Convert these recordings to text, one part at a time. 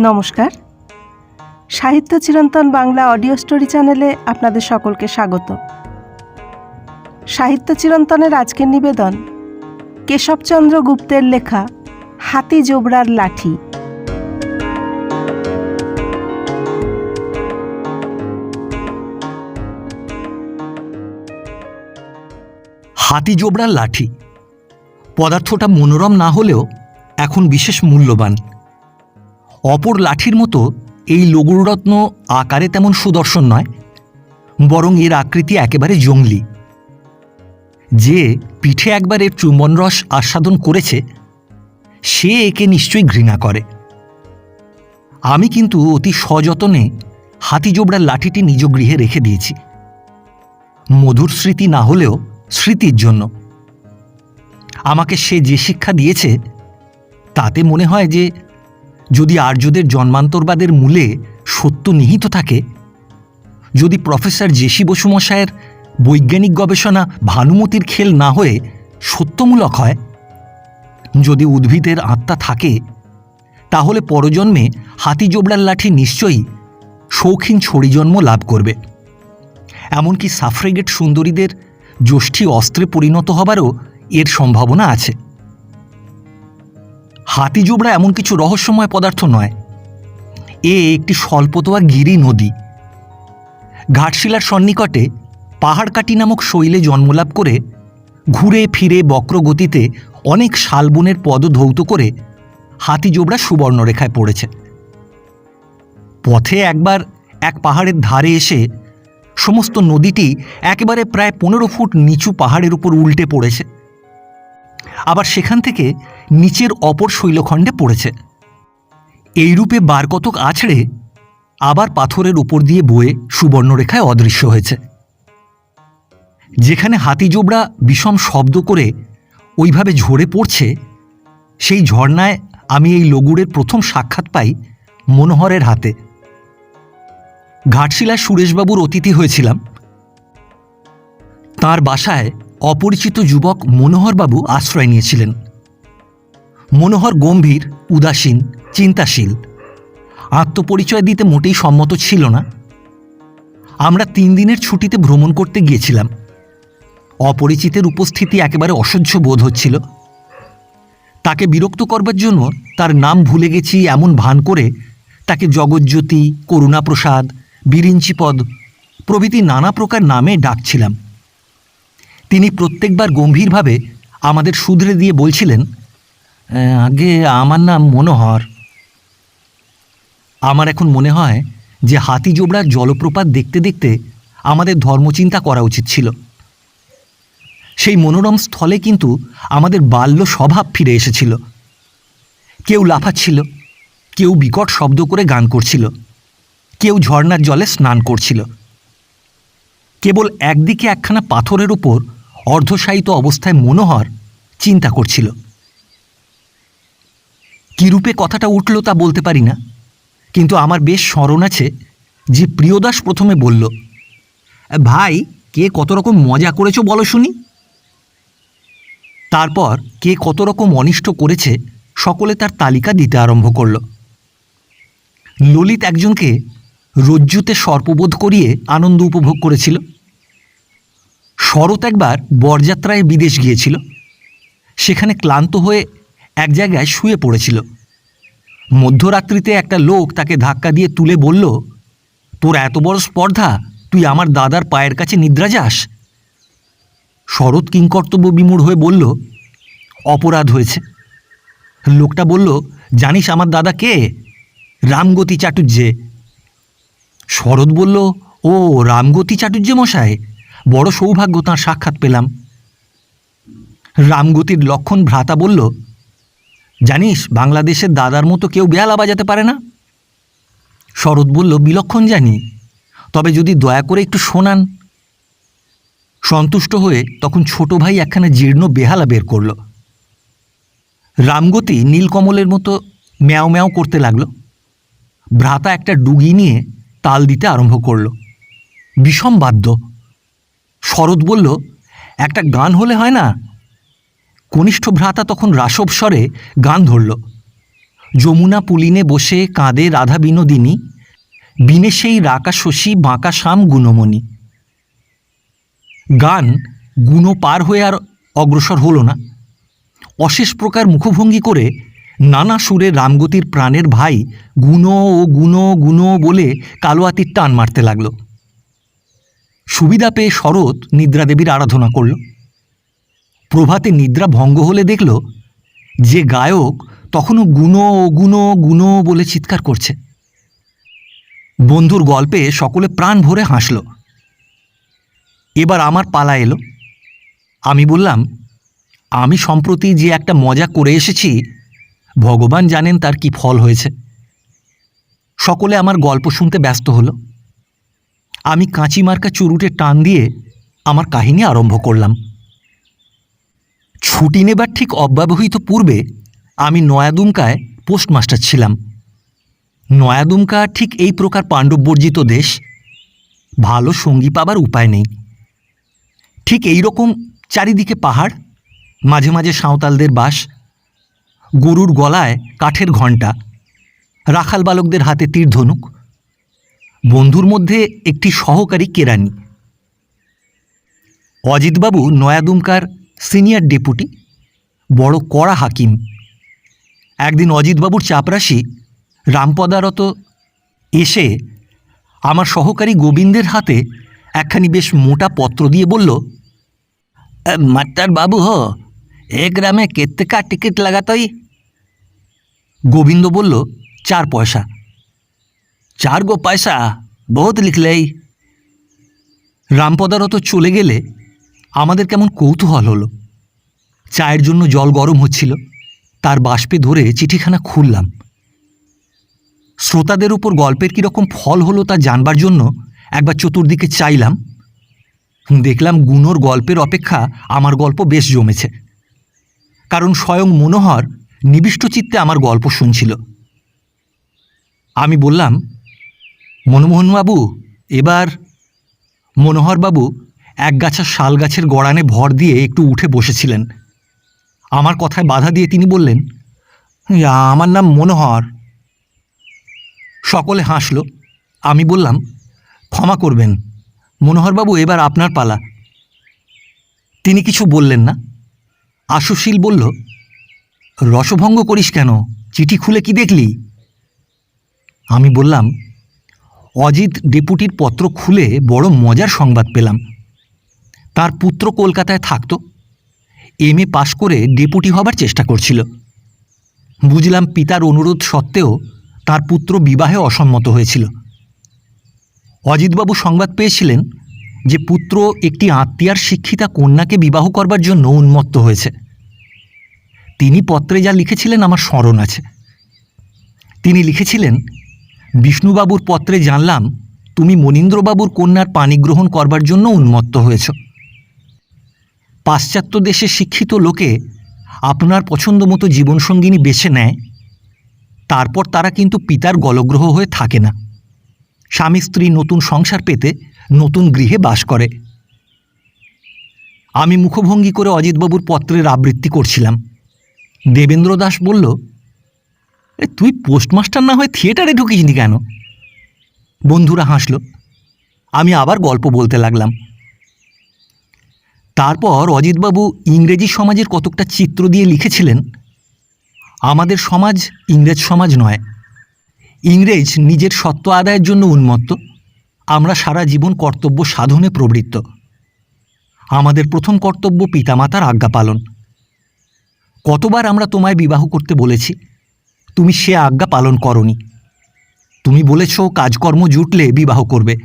নমস্কার। সাহিত্য চিরন্তন বাংলা অডিও স্টোরি চ্যানেলে আপনাদের সকলকে স্বাগত। সাহিত্য চিরন্তনের আজকের নিবেদন, কেশবচন্দ্র গুপ্তের লেখা, হাতি জোবরার লাঠি। হাতি জোবড়ার লাঠি। পদার্থটা মনোরম না হলেও এখন বিশেষ মূল্যবান। অপর লাঠির মতো এই লঘুরত্ন আকারে তেমন সুদর্শন নয়, বরং এর আকৃতি একেবারে জঙ্গলি। যে পিঠে একবার এর চুম্বন রস আস্বাদন করেছে, সে একে নিশ্চয়ই ঘৃণা করে। আমি কিন্তু অতি সযতনে হাতি জোবড়ার লাঠিটি নিজ গৃহে রেখে দিয়েছি। মধুর স্মৃতি না হলেও স্মৃতির জন্য। আমাকে সে যে শিক্ষা দিয়েছে, তাতে মনে হয় যে যদি আর্যদের জন্মান্তরবাদের মূলে সত্য নিহিত থাকে, যদি প্রফেসর জেসি বসুমশায়ের বৈজ্ঞানিক গবেষণা ভানুমতির খেল না হয়ে সত্যমূলক হয়, যদি উদ্ভিদের আত্মা থাকে, তাহলে পরজন্মে হাতি জোবড়ার লাঠি নিশ্চয়ই শৌখিন ছড়ি জন্ম লাভ করবে। এমনকি সাফ্রেগেট সুন্দরীদের যষ্ঠী অস্ত্রে পরিণত হবারও এর সম্ভাবনা আছে। হাতি জোবড়া এমন কিছু রহস্যময় পদার্থ নয়। এ একটি স্বল্পতোয়া গিরি নদী। ঘাটশিলার সন্নিকটে পাহাড়কাটি নামক শৈলে জন্মলাভ করে ঘুরে ফিরে বক্রগতিতে অনেক শালবনের পদ ধৌত করে হাতি জোবড়া সুবর্ণরেখায় পড়েছে। পথে একবার এক পাহাড়ের ধারে এসে সমস্ত নদীটি একেবারে প্রায় পনেরো ফুট নিচু পাহাড়ের উপর উল্টে পড়েছে। আবার সেখান থেকে নিচের অপর শৈলখণ্ডে পড়েছে। এইরূপে বার কতক আছড়ে আবার পাথরের উপর দিয়ে বয়ে সুবর্ণরেখায় অদৃশ্য হয়েছে। যেখানে হাতি জোবড়া বিষম শব্দ করে ওইভাবে ঝরে পড়ছে, সেই ঝর্ণায় আমি এই লগুড়ের প্রথম সাক্ষাৎ পাই মনোহরের হাতে। ঘাটশিলায় সুরেশবাবুর অতিথি হয়েছিলাম। তার বাসায় অপরিচিত যুবক মনোহরবাবু আশ্রয় নিয়েছিলেন। মনোহর গম্ভীর উদাসীন চিন্তাশীল। আত্মপরিচয় দিতে মোটেই সম্মত ছিল না। আমরা তিন দিনের ছুটিতে ভ্রমণ করতে গিয়েছিলাম। অপরিচিতের উপস্থিতি একেবারে অসহ্য বোধ হচ্ছিল। তাকে বিরক্ত করবার জন্য তার নাম ভুলে গেছি এমন ভান করে তাকে জগজ্যোতি করুণাপ্রসাদ বিরিঞ্চিপদ প্রভৃতি নানা প্রকার নামে ডাকছিলাম। তিনি প্রত্যেকবার গম্ভীরভাবে আমাদের শুধরে দিয়ে বলছিলেন "আহ, আগে আমার নাম মনোহর। আমার এখন মনে হয় যে হাতি জোবড়ার জলপ্রপাত দেখতে দেখতে আমাদের ধর্মচিন্তা করা উচিত ছিল। সেই মনোরম স্থলে কিন্তু আমাদের বাল্য স্বভাব ফিরে এসেছিল। কেউ লাফাচ্ছিল, কেউ বিকট শব্দ করে গান করছিল, কেউ ঝর্ণার জলে স্নান করছিল। কেবল একদিকে একখানা পাথরের উপর অর্ধশায়িত অবস্থায় মনোহর চিন্তা করছিল। কিরূপে কথাটা উঠল তা বলতে পারি না। কিন্তু আমার বেশ স্মরণ আছে যে প্রিয়দাস প্রথমে বলল, ভাই, কে কত রকম মজা করেছ বলো শুনি। তারপর কে কত রকম অনিষ্ট করেছে সকলে তার তালিকা দিতে আরম্ভ করল। ললিত একজনকে রজ্জুতে সর্পবোধ করিয়ে আনন্দ উপভোগ করেছিল। শরৎ একবার বরযাত্রায় বিদেশ গিয়েছিল। সেখানে ক্লান্ত হয়ে এক জায়গায় শুয়ে পড়েছিল। মধ্যরাত্রিতে একটা লোক তাকে ধাক্কা দিয়ে তুলে বলল, তোর এত বড় স্পর্ধা, তুই আমার দাদার পায়ের কাছে নিদ্রা যাস? শরৎ কিংকর্তব্য বিমূঢ় হয়ে বলল, অপরাধ হয়েছে। লোকটা বলল, জানিস আমার দাদা কে? রামগতি চাটুর্যে শরৎ বলল, ও, রামগতি চাটুর্যে মশাই, বড় সৌভাগ্য তাঁর সাক্ষাৎ পেলাম। রামগতির লক্ষণ ভ্রাতা বলল জানিস, বাংলাদেশের দাদার মতো কেউ বেহালা বাজাতে পারে না? শরৎ বলল, বিলক্ষণ জানি। তবে যদি দয়া করে একটু শোনান। সন্তুষ্ট হয়ে তখন ছোট ভাই একখানা জীর্ণ বেহালা বের করল। রামগতি নীলকমলের মতো ম্যাও ম্যাও করতে লাগল। ভ্রাতা একটা ডুগি নিয়ে তাল দিতে আরম্ভ করল। বিষম বাদ্য। শরৎ বলল, একটা গান হলে হয় না? কনিষ্ঠ ভ্রাতা তখন রাসব স্বরে গান ধরল। যমুনা পুলিনে বসে কাঁদে রাধা বিনোদিনী, বিনে সেই রাকা শশী, বাঁকা শাম গুণমণি। গান গুণ পার হয়ে আর অগ্রসর হলো না। অশেষ প্রকার মুখভঙ্গি করে নানা সুরে রামগতির প্রাণের ভাই গুণ ও গুণ গুণ বলে কালোয়াতির টান মারতে লাগল। সুবিধা পেয়ে শরৎ নিদ্রাদেবীর আরাধনা করল। প্রভাতে নিদ্রা ভঙ্গ হলে দেখল যে গায়ক তখনও ও গুণ গুণ বলে চিৎকার করছে। বন্ধুর গল্পে সকলে প্রাণ ভরে হাসল। এবার আমার পালা এলো। আমি বললাম, আমি সম্প্রতি যে একটা মজা করে এসেছি, ভগবান জানেন তার কি ফল হয়েছে। সকলে আমার গল্প শুনতে ব্যস্ত হলো। আমি কাঁচি মার্কা চুরুটে টান দিয়ে আমার কাহিনী আরম্ভ করলাম। ছুটি নেবার ঠিক অব্যবহিত পূর্বে আমি নয়াদুমকায় পোস্টমাস্টার ছিলাম। নয়াদুমকা ঠিক এই প্রকার পাণ্ডববর্জিত দেশ ভালো সঙ্গী পাবার উপায় নেই। ঠিক এই রকম চারিদিকে পাহাড়, মাঝে মাঝে সাঁওতালদের বাস, গরুর গলায় কাঠের ঘণ্টা, রাখাল বালকদের হাতে তীর ধনুক বন্ধুর মধ্যে একটি সহকারী কেরানি। অজিতবাবু নয়াদুমকার সিনিয়র ডেপুটি, বড় কড়া হাকিম, একদিন অজিতবাবুর চাপরাশি রামপদারত এসে আমার সহকারী গোবিন্দের হাতে একখানি বেশ মোটা পত্র দিয়ে বলল মাস্টার বাবু হো, এ গ্রামে কেতে কা টিকিট লাগাতই? গোবিন্দ বলল, চার পয়সা। চার গো পয়সা, বহুত লিখলেই? রামপদারত চলে গেলে আমাদের কেমন কৌতূহল হলো। চায়ের জন্য জল গরম হচ্ছিল, তার বাষ্পে ধরে চিঠিখানা খুললাম। শ্রোতাদের উপর গল্পের কীরকম ফল হলো তা জানবার জন্য একবার চতুর্দিকে চাইলাম। দেখলাম গুণোর গল্পের অপেক্ষা আমার গল্প বেশ জমেছে, কারণ স্বয়ং মনোহর নিবিষ্ট চিত্তে আমার গল্প শুনছিল। আমি বললাম, মনমোহনবাবু, এবার মনোহরবাবু একগাছা শাল গাছের গড়ানে ভর দিয়ে একটু উঠে বসেছিলেন। আমার কথায় বাধা দিয়ে তিনি বললেন আমার নাম মনোহর। সকলে হাসল। আমি বললাম, ক্ষমা করবেন, মনোহরবাবু, এবার আপনার পালা। তিনি কিছু বললেন না। আশুশীল বলল, রসভঙ্গ করিস কেন? চিঠি খুলে কি দেখলি? আমি বললাম, অজিত ডেপুটির পত্র খুলে বড় মজার সংবাদ পেলাম। তার পুত্র কলকাতায় থাকত। এম এ পাশ করে ডেপুটি হবার চেষ্টা করছিল। বুঝলাম পিতার অনুরোধ সত্ত্বেও তার পুত্র বিবাহে অসম্মত হয়েছিল। অজিতবাবু সংবাদ পেয়েছিলেন যে পুত্র একটি আত্মীয়ার শিক্ষিতা কন্যাকে বিবাহ করবার জন্য উন্মত্ত হয়েছে। তিনি পত্রে যা লিখেছিলেন আমার স্মরণ আছে। তিনি লিখেছিলেন, বিষ্ণুবাবুর পত্রে জানলাম, তুমি মনীন্দ্রবাবুর কন্যার পানিগ্রহণ করবার জন্য উন্মত্ত হয়েছ। পাশ্চাত্য দেশে শিক্ষিত লোকে আপনার পছন্দ মতো জীবনসঙ্গিনী বেছে নেয় তারপর তারা কিন্তু পিতার গলগ্রহ হয়ে থাকে না। স্বামী স্ত্রী নতুন সংসার পেতে নতুন গৃহে বাস করে। আমি মুখভঙ্গি করে অজিতবাবুর পত্রের আবৃত্তি করছিলাম। দেবেন্দ্র দাস বলল "এ, তুই পোস্টমাস্টার না হয়ে থিয়েটারে ঢুকিসনি কেন? বন্ধুরা হাসল। আমি আবার গল্প বলতে লাগলাম। তারপর অজিতবাবু ইংরেজি সমাজের কতকটা চিত্র দিয়ে লিখেছিলেন? আমাদের সমাজ ইংরেজ সমাজ নয়। ইংরেজ নিজের সত্ত্ব আদায়ের জন্য উন্মত্ত। আমরা সারা জীবন কর্তব্য সাধনে প্রবৃত্ত। আমাদের প্রথম কর্তব্য পিতামাতার আজ্ঞা পালন। কতবার আমরা তোমায় বিবাহ করতে বলেছি, তুমি সে আজ্ঞা পালন করনি। তুমি বলেছ, কাজকর্ম জুটলে বিবাহ করবে।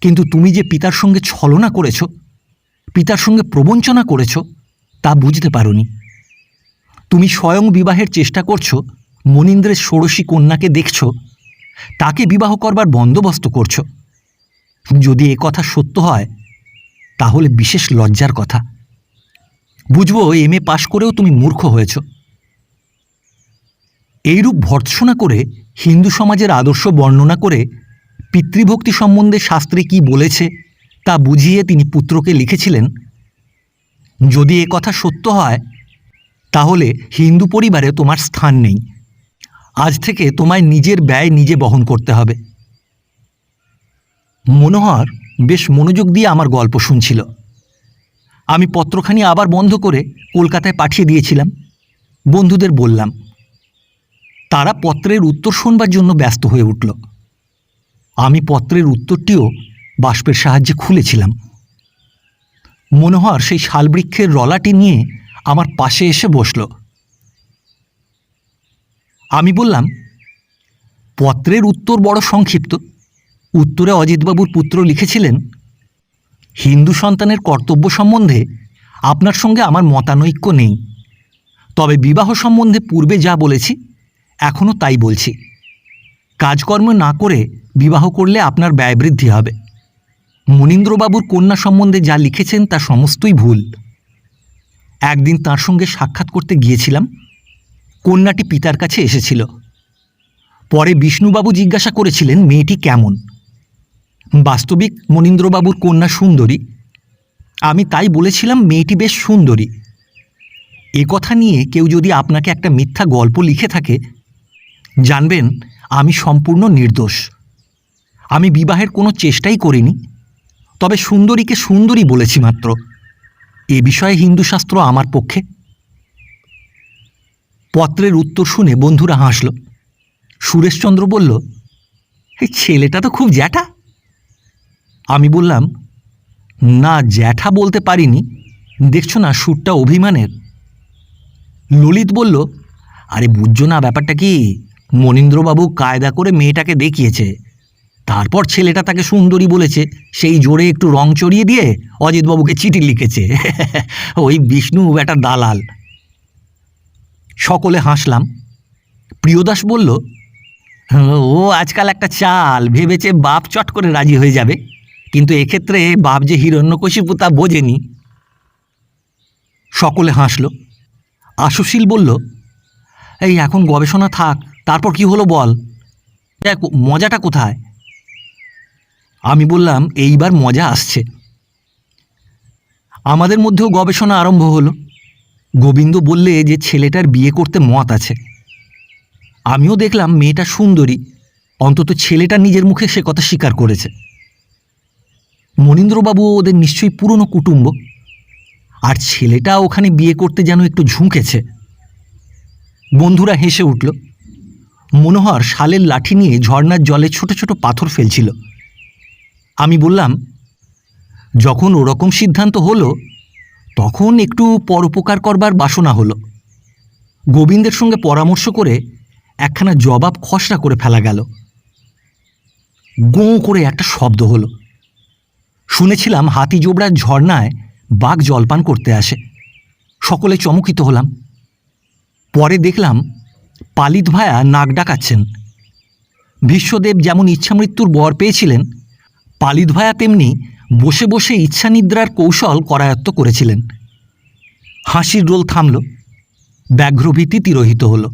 কিন্তু তুমি যে পিতার সঙ্গে ছলনা করেছ পিতার সঙ্গে প্রবঞ্চনা করেছ, তা বুঝতে পারোনি। তুমি স্বয়ং বিবাহের চেষ্টা করছ, মনীন্দ্রের ষোড়শী কন্যাকে দেখছ, তাকে বিবাহ করবার বন্দোবস্ত করছ। যদি এ কথা সত্য হয়, তাহলে বিশেষ লজ্জার কথা। বুঝব এম এ পাশ করেও তুমি মূর্খ হয়েছ। এইরূপ ভর্ৎসনা করে হিন্দু সমাজের আদর্শ বর্ণনা করে পিতৃভক্তি সম্বন্ধে শাস্ত্রে কি বলেছে তা বুঝিয়ে তিনি পুত্রকে লিখেছিলেন, যদি এ কথা সত্য হয়, তাহলে হিন্দু পরিবারে তোমার স্থান নেই। আজ থেকে তোমায় নিজের ব্যয় নিজে বহন করতে হবে মনোহর বেশ মনোযোগ দিয়ে আমার গল্প শুনছিল। আমি পত্রখানি আবার বন্ধ করে কলকাতায় পাঠিয়ে দিয়েছিলাম। বন্ধুদের বললাম, তারা পত্রের উত্তর শুনবার জন্য ব্যস্ত হয়ে উঠল। আমি পত্রের উত্তরটিও বাষ্পের সাহায্যে খুলেছিলাম। মনোহর সেই শালবৃক্ষের রলাটি নিয়ে আমার পাশে এসে বসল। আমি বললাম, পত্রের উত্তর বড় সংক্ষিপ্ত। উত্তরে অজিতবাবুর পুত্র লিখেছিলেন, হিন্দু সন্তানের কর্তব্য সম্বন্ধে আপনার সঙ্গে আমার মতানৈক্য নেই। তবে বিবাহ সম্বন্ধে পূর্বে যা বলেছি এখনও তাই বলছি। কাজকর্ম না করে বিবাহ করলে আপনার ব্যয় বৃদ্ধি হবে। মনীন্দ্রবাবুর কন্যা সম্বন্ধে যা লিখেছেন তা সমস্তই ভুল। একদিন তার সঙ্গে সাক্ষাৎ করতে গিয়েছিলাম। কন্যাটি পিতার কাছে এসেছিল। পরে বিষ্ণুবাবু জিজ্ঞাসা করেছিলেন, মেয়েটি কেমন? বাস্তবিক মনীন্দ্রবাবুর কন্যা সুন্দরী। আমি তাই বলেছিলাম, মেয়েটি বেশ সুন্দরী। এ কথা নিয়ে কেউ যদি আপনাকে একটা মিথ্যা গল্প লিখে থাকে, জানবেন, আমি সম্পূর্ণ নির্দোষ। আমি বিবাহের কোনো চেষ্টাই করিনি। তবে সুন্দরীকে সুন্দরী বলেছি মাত্র। এ বিষয়ে হিন্দু শাস্ত্র আমার পক্ষে। পত্রের উত্তর শুনে বন্ধুরা হাসল। সুরেশচন্দ্র বলল, এই ছেলেটা তো খুব জ্যাঠা। আমি বললাম, না, জ্যাঠা বলতে পারিনি। দেখছ না, সুরটা অভিমানের। ললিত বলল, আরে বুঝছ না, ব্যাপারটা কি? মনীন্দ্রবাবু কায়দা করে মেয়েটাকে দেখিয়েছে। তারপর ছেলেটা তাকে সুন্দরী বলেছে, সেই জোরে একটু রং চড়িয়ে দিয়ে অজিতবাবুকে চিঠি লিখেছে। ওই বিষ্ণু একটা দালাল। সকলে হাসলাম। প্রিয়দাস বলল, ও আজকাল একটা চাল, ভেবেছে বাপ চট করে রাজি হয়ে যাবে। কিন্তু এক্ষেত্রে বাপ যে হিরণ্যকশিপু তা বোঝেনি। সকলে হাসল। আশুশীল বলল, এই এখন গবেষণা থাক, তারপর কি হলো বল? দেখ, মজাটা কোথায়? আমি বললাম, এইবার মজা আসছে। আমাদের মধ্যেও গবেষণা আরম্ভ হলো। গোবিন্দ বললে যে ছেলেটার বিয়ে করতে মত আছে। আমিও দেখলাম মেয়েটা সুন্দরী। অন্তত ছেলেটা নিজের মুখে সে কথা স্বীকার করেছে। মনীন্দ্রবাবু ওদের নিশ্চয়ই পুরনো কুটুম্ব। আর ছেলেটা ওখানে বিয়ে করতে যেন একটু ঝুঁকেছে। বন্ধুরা হেসে উঠল। মনোহর শালের লাঠি নিয়ে ঝর্নার জলে ছোট ছোট পাথর ফেলছিল। আমি বললাম, যখন ওরকম সিদ্ধান্ত হলো, তখন একটু পরোপকার করবার বাসনা হলো। গোবিন্দের সঙ্গে পরামর্শ করে একখানা জবাব খসড়া করে ফেলা গেল। গোঁ করে একটা শব্দ হলো। শুনেছিলাম হাতি জোবড়ার ঝর্ণায় বাঘ জলপান করতে আসে। সকলে চমকিত হলাম। পরে দেখলাম পালিত ভায়া নাক ডাকাচ্ছেন। বিশ্বদেব যেমন ইচ্ছামৃত্যুর বর পেয়েছিলেন পালিত ভায়া তেমনি বসে বসে ইচ্ছানিদ্রার কৌশল করায়ত্ত করেছিলেন। হাসির রোল থামল, ব্যাঘ্রভীতি তিরোহিত হল।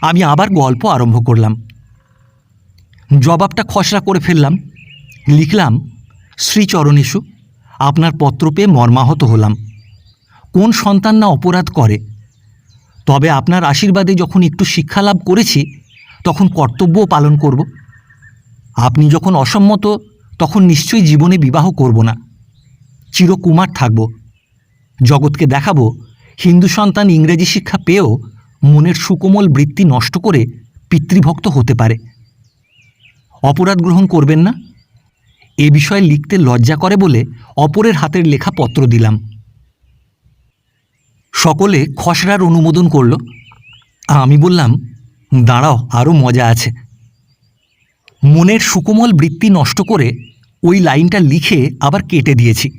আমি আবার গল্প আরম্ভ করলাম। জবাবটা খসড়া করে ফেললাম, লিখলাম শ্রীচরণেশু আপনার পত্র পেয়ে মর্মাহত হলাম। কোন সন্তান না অপরাধ করে? তবে আপনার আশীর্বাদে যখন একটু শিক্ষা লাভ করেছি, তখন কর্তব্যও পালন করব। আপনি যখন অসম্মত তখন নিশ্চয়ই জীবনে বিবাহ করব না। চিরকুমার থাকব। জগৎকে দেখাবো। হিন্দু সন্তান ইংরেজি শিক্ষা পেয়েও মনের সুকোমল বৃত্তি নষ্ট করে পিতৃভক্ত হতে পারে। অপরাধ গ্রহণ করবেন না। এ বিষয়ে লিখতে লজ্জা করে বলে অপরের হাতের লেখা পত্র দিলাম। সকলে খসড়ার অনুমোদন করল। আমি বললাম, দাঁড়াও আরও মজা আছে। মনের সুকোমল বৃত্তি নষ্ট করে ওই লাইনটা লিখে আবার কেটে দিয়েছি।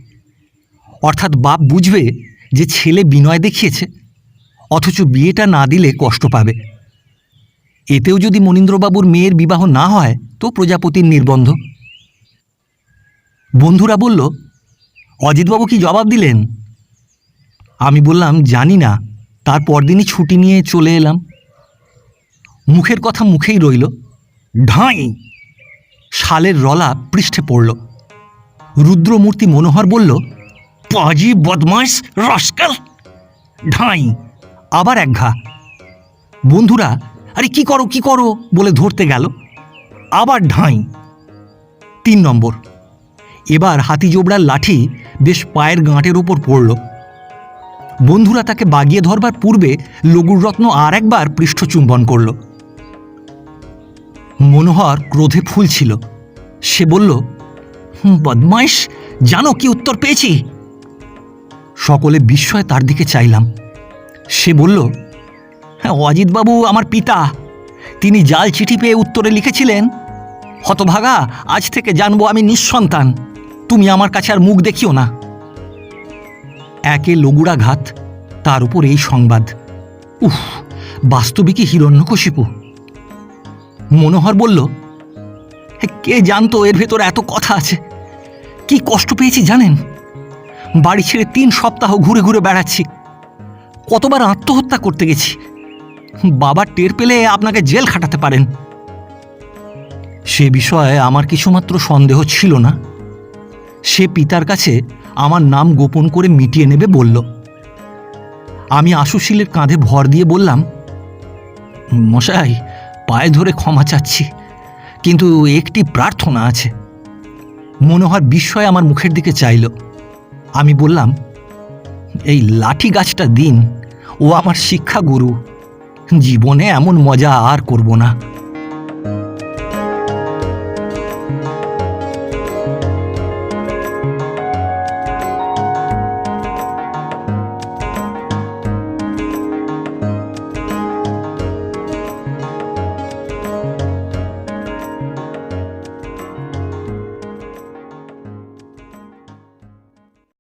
অর্থাৎ বাপ বুঝবে যে ছেলে বিনয় দেখিয়েছে, অথচ বিয়েটা না দিলে কষ্ট পাবে। এতেও যদি মনীন্দ্রবাবুর মেয়ের বিবাহ না হয়, তো প্রজাপতির নির্বন্ধ। বন্ধুরা বলল, অজিতবাবু কি জবাব দিলেন? আমি বললাম, জানি না, তার পরদিনই ছুটি নিয়ে চলে এলাম। মুখের কথা মুখেই রইল, ঢাই! শালের রলা পৃষ্ঠে পড়ল। রুদ্রমূর্তি মনোহর বলল, পাজি বদমাস রসকাল! ঢাই! আবার এক ঘা। বন্ধুরা, আরে কি করো কি করো? বলে ধরতে গেল। আবার ঢাই। তিন নম্বর। এবার হাতি জোবড়ার লাঠি বেশ পায়ের গাঁটের ওপর পড়ল। বন্ধুরা তাকে বাগিয়ে ধরবার পূর্বে লঘুর রত্ন আর একবার পৃষ্ঠচুম্বন করল। মনোহর ক্রোধে ফুলছিল। সে বলল "হুম, বদমাইশ জানো কি উত্তর পেয়েছি? সকলে বিস্ময়ে তার দিকে চাইলাম। সে বলল হ্যাঁ অজিতবাবু আমার পিতা তিনি জাল চিঠি পেয়ে উত্তরে লিখেছিলেন হতভাগা আজ থেকে জানব আমি নিঃসন্তান তুমি আমার কাছে আর মুখ দেখিও না। একে লগুড়াঘাত তার উপর এই সংবাদ। উফ বাস্তবিকই হিরণ্যকশিপু। মনোহর বলল "হে, কে জানতো এর ভেতর এত কথা আছে? কি কষ্ট পেয়েছি জানেন? বাড়ি ছেড়ে তিন সপ্তাহ ঘুরে ঘুরে বেড়াচ্ছি। কতবার আত্মহত্যা করতে গেছি। বাবা টের পেলে আপনাকে জেল খাটাতে পারেন। সে বিষয়ে আমার কিছুমাত্র সন্দেহ ছিল না। সে পিতার কাছে আমার নাম গোপন করে মিটিয়ে নেবে বলল। আমি আশুশীলের কাঁধে ভর দিয়ে বললাম, মশাই, পায়ে ধরে ক্ষমা চাচ্ছি। কিন্তু একটি প্রার্থনা আছে। মনোহর বিস্ময় আমার মুখের দিকে চাইল। আমি বললাম, এই লাঠি গাছটা দিন, ও আমার শিক্ষাগুরু। জীবনে এমন মজা আর করব না।